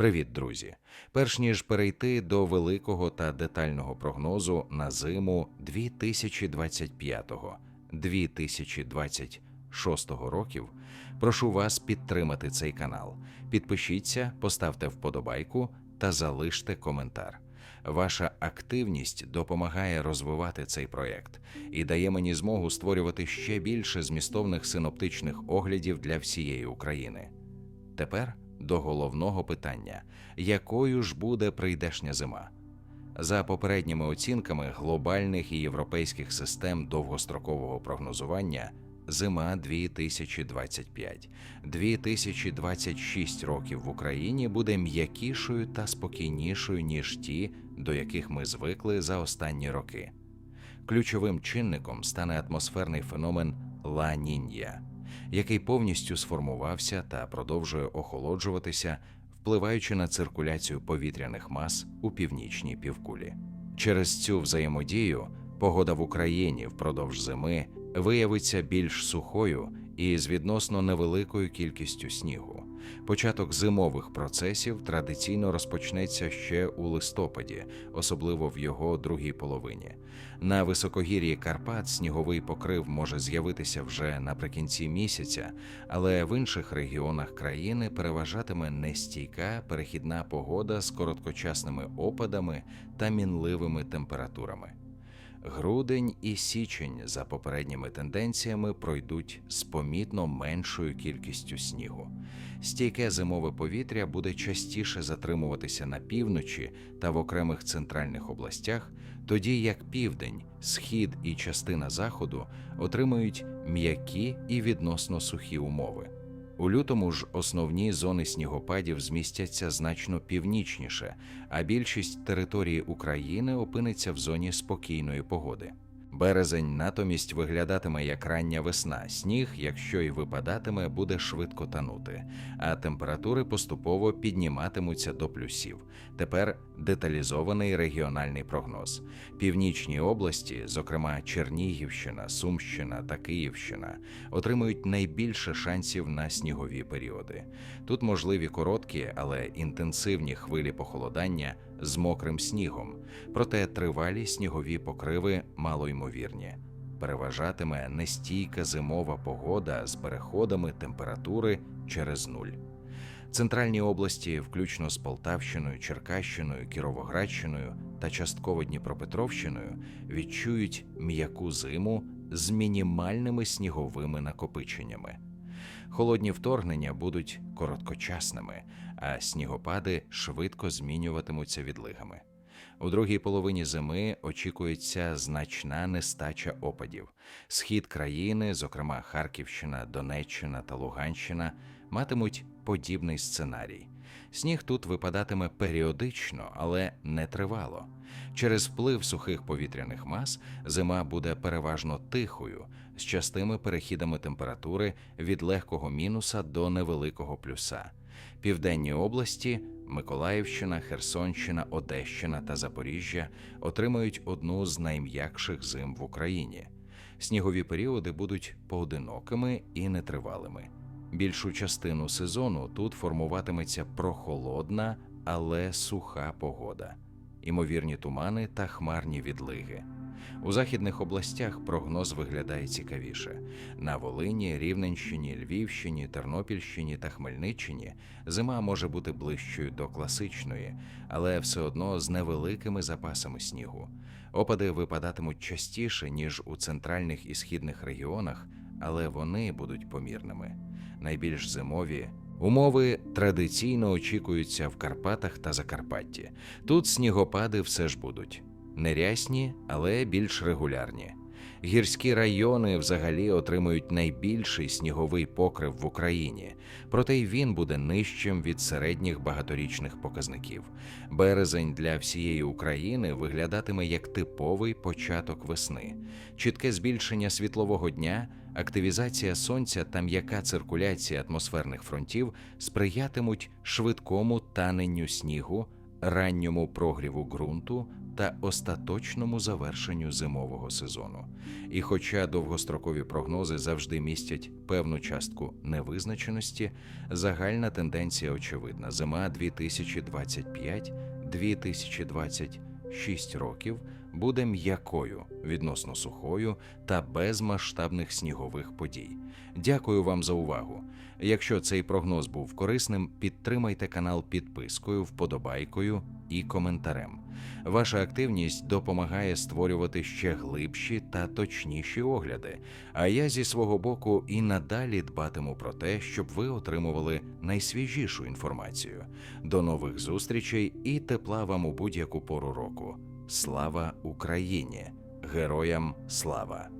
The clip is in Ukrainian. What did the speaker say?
Привіт, друзі! Перш ніж перейти до великого та детального прогнозу на зиму 2025-2026 років, прошу вас підтримати цей канал. Підпишіться, поставте вподобайку та залиште коментар. Ваша активність допомагає розвивати цей проєкт і дає мені змогу створювати ще більше змістовних синоптичних оглядів для всієї України. Тепер до головного питання: якою ж буде прийдешня зима? За попередніми оцінками глобальних і європейських систем довгострокового прогнозування, зима 2025-2026 років в Україні буде м'якішою та спокійнішою, ніж ті, до яких ми звикли за останні роки. Ключовим чинником стане атмосферний феномен Ла-Нінья, який повністю сформувався та продовжує охолоджуватися, впливаючи на циркуляцію повітряних мас у північній півкулі. Через цю взаємодію погода в Україні впродовж зими виявиться більш сухою і з відносно невеликою кількістю снігу. Початок зимових процесів традиційно розпочнеться ще у листопаді, особливо в його другій половині. На високогір'ї Карпат сніговий покрив може з'явитися вже наприкінці місяця, але в інших регіонах країни переважатиме нестійка перехідна погода з короткочасними опадами та мінливими температурами. Грудень і січень за попередніми тенденціями пройдуть з помітно меншою кількістю снігу. Стійке зимове повітря буде частіше затримуватися на півночі та в окремих центральних областях, тоді як південь, схід і частина заходу отримують м'які і відносно сухі умови. У лютому ж основні зони снігопадів змістяться значно північніше, а більшість території України опиниться в зоні спокійної погоди. Березень натомість виглядатиме як рання весна. Сніг, якщо й випадатиме, буде швидко танути, а температури поступово підніматимуться до плюсів. Тепер деталізований регіональний прогноз. Північні області, зокрема Чернігівщина, Сумщина та Київщина, отримують найбільше шансів на снігові періоди. Тут можливі короткі, але інтенсивні хвилі похолодання з мокрим снігом, проте тривалі снігові покриви малоймовірні. Переважатиме нестійка зимова погода з переходами температури через нуль. Центральні області, включно з Полтавщиною, Черкащиною, Кіровоградщиною та частково Дніпропетровщиною, відчують м'яку зиму з мінімальними сніговими накопиченнями. Холодні вторгнення будуть короткочасними, а снігопади швидко змінюватимуться відлигами. У другій половині зими очікується значна нестача опадів. Схід країни, зокрема Харківщина, Донеччина та Луганщина, матимуть подібний сценарій. Сніг тут випадатиме періодично, але не тривало. Через вплив сухих повітряних мас зима буде переважно тихою, з частими перехідами температури від легкого мінуса до невеликого плюса. Південні області Миколаївщина, Херсонщина, Одещина та Запоріжжя отримають одну з найм'якших зим в Україні. Снігові періоди будуть поодинокими і нетривалими. Більшу частину сезону тут формуватиметься прохолодна, але суха погода, імовірні тумани та хмарні відлиги. У західних областях прогноз виглядає цікавіше. На Волині, Рівненщині, Львівщині, Тернопільщині та Хмельниччині зима може бути ближчою до класичної, але все одно з невеликими запасами снігу. Опади випадатимуть частіше, ніж у центральних і східних регіонах, але вони будуть помірними. Найбільш зимові Умови традиційно очікуються в Карпатах та Закарпатті. Тут снігопади все ж будуть нерясні, але більш регулярні. Гірські райони взагалі отримують найбільший сніговий покрив в Україні, проте й він буде нижчим від середніх багаторічних показників. Березень для всієї України виглядатиме як типовий початок весни, чітке збільшення світлового дня, активізація сонця та м'яка циркуляція атмосферних фронтів сприятимуть швидкому таненню снігу ранньому прогріву ґрунту та остаточному завершенню зимового сезону. І хоча довгострокові прогнози завжди містять певну частку невизначеності, загальна тенденція очевидна. Зима 2025-2026 років буде м'якою, відносно сухою та без масштабних снігових подій. Дякую вам за увагу. Якщо цей прогноз був корисним, підтримайте канал підпискою, вподобайкою і коментарем. Ваша активність допомагає створювати ще глибші та точніші огляди. А я зі свого боку і надалі дбатиму про те, щоб ви отримували найсвіжішу інформацію. До нових зустрічей і тепла вам у будь-яку пору року. Слава Україні! Героям слава!